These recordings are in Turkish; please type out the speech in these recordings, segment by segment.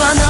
뻔한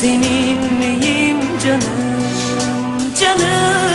senin Seninleyim canım, canım.